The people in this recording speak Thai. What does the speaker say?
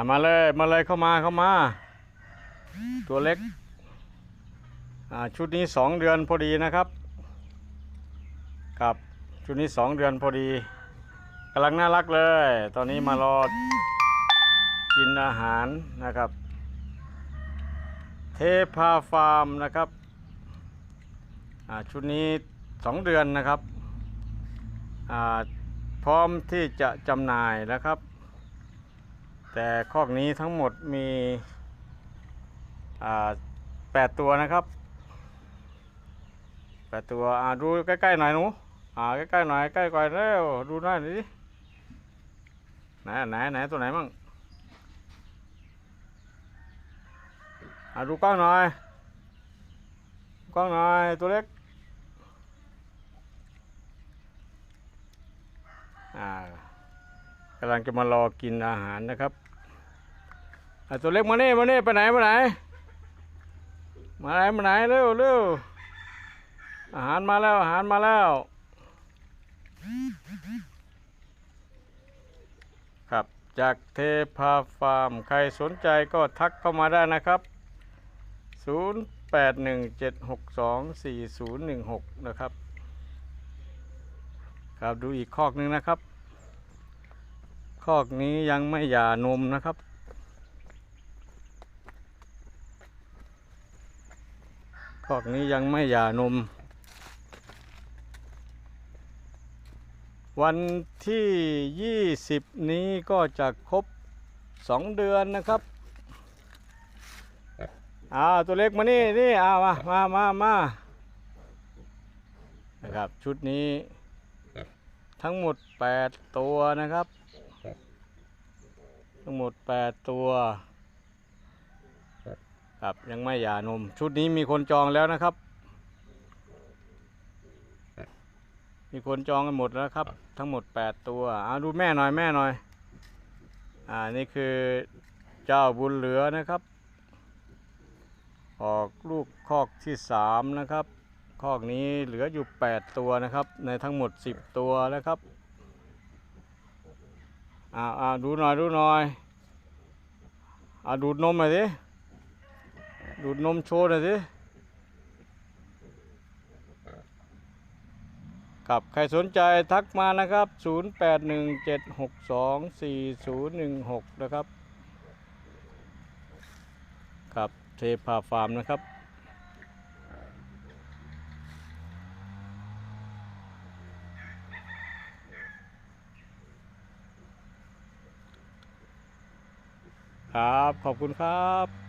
อะมาเลยมาเลยเข้ามาเข้ามา ตัวเล็กชุดนี้สองเดือนพอดีนะครับครับชุดนี้สองเดือนพอดีกำลังน่ารักเลย ตอนนี้มารอกินอาหารนะครับ เทพาฟาร์มนะครับชุดนี้สองเดือนนะครับพร้อมที่จะจำหน่ายนะครับ แต่คอกนี้ทั้งหมดมีแปดตัวนะครับแปดตัวอ่าดูใกล้ๆหน่อยหนูอ่าใกล้ๆหน่อยใกล้ก่อนเร็วดูหน่อยดิไหนไหนไหนตัวไหนมั่งอ่าดูกล้องหน่อยกล้องหน่อยตัวเล็กอ่า กำลังจะมารอกินอาหารนะครับอะตัวเล็กมานี่มานี่ไปไหนมาไหน มาไหนมาไหนเร็วเร็วอาหารมาแล้วอาหารมาแล้วครับจากเทพาฟาร์ม ใครสนใจก็ทักเข้ามาได้นะครับ 0817624016 นะครับ ครับดูอีกคอกหนึงนะครับ อกนี้ยังไม่หย่านมนะครับ คอกนี้ยังไม่หย่านม วันที่ 20 นี้ก็จะครบ 2 เดือนนะครับอ่าตัวเล็กมานี่นี่เอามามามามานะครับชุดนี้ทั้งหมด 8 ตัวนะครับ ทั้งหมด 8 ตัวครับยังไม่หย่านม ชุดนี้มีคนจองแล้วนะครับ มีคนจองกันหมดแล้วครับ ทั้งหมด 8 ตัวเอาดูแม่หน่อยแม่หน่อย อ่านี่คือเจ้าบุญเหลือนะครับ ออกลูกคอกที่ 3 นะครับ คอกนี้เหลืออยู่ 8 ตัวนะครับ ในทั้งหมด 10 ตัวแล้วครับ อ่าอ่าดูหน่อยดูหน่อยอ่าดูดนมหน่อยสิดูดนมโชว์หน่อยสิครับใครสนใจทักมานะครับ 0817624016 นะครับ ครับเทพาฟาร์มนะครับ ครับ ขอบคุณครับ